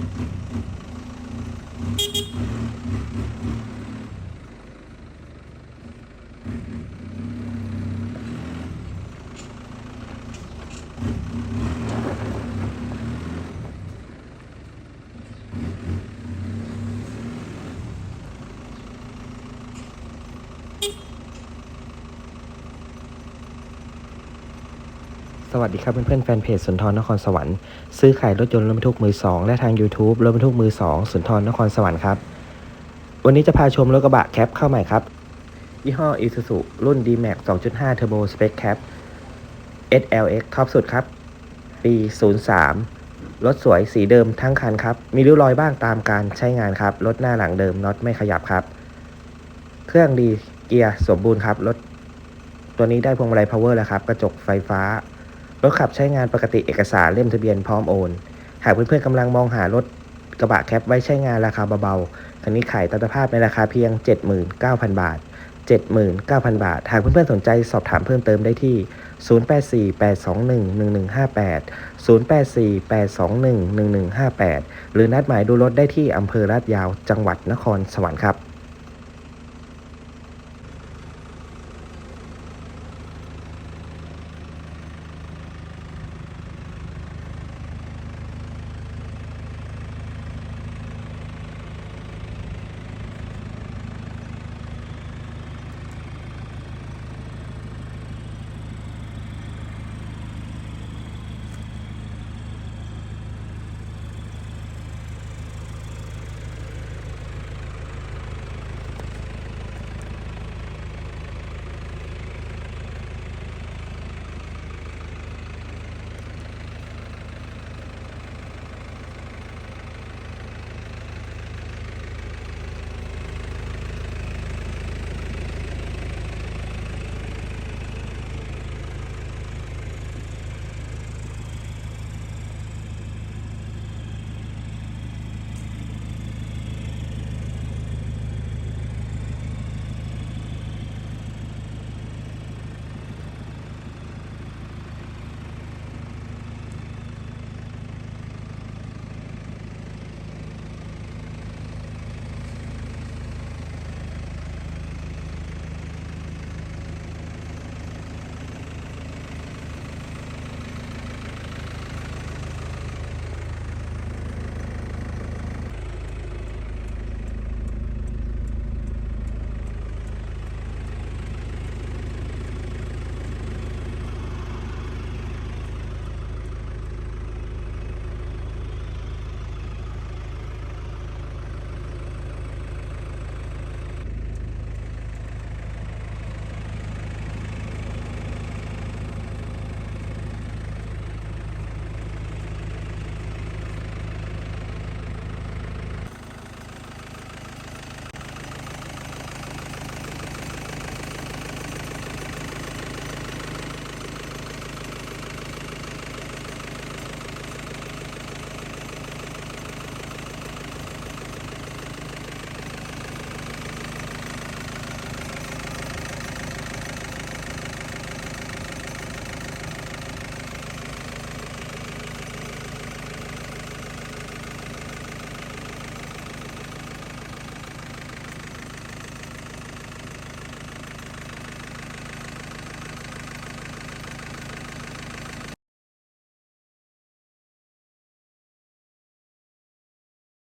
Thank you. สวัสดีครับเพื่อนๆแฟนเพจสุนทรนครสวรรค์ซื้อขายรถยนต์รถบรรทุกมือ2และทาง YouTube รถบรรทุกมือ2สุนทรนครสวรรค์ครับ วันนี้จะพาชมรถกระบะแคปเข้าใหม่ครับ ยี่ห้อ Isuzu รุ่น D-Max 2.5 Turbo Spec Cap SLX ท็อปสุดครับ ปี 03 รถสวยสีเดิมทั้งคันครับ มีริ้วรอยบ้างตามการใช้งานครับ รถหน้าหลังเดิมน็อตไม่ขยับครับ เครื่องดีเกียร์สมบูรณ์ครับรถตัวนี้ได้พวงมาลัย power แล้วครับ กระจกไฟฟ้า รถขับใช้งานปกติเอกสารเล่มทะเบียนพร้อมโอน หากเพื่อนๆกำลังมองหารถกระบะแคปไว้ใช้งานราคาเบาๆคันนี้ขายตามสภาพในราคาเพียง 79,000 บาท 79,000 บาท หากเพื่อนๆสนใจสอบถามเพิ่มเติมได้ที่ 0848211158 0848211158 หรือนัดหมายดูรถได้ที่อำเภอลาดยาวจังหวัดนครสวรรค์ครับ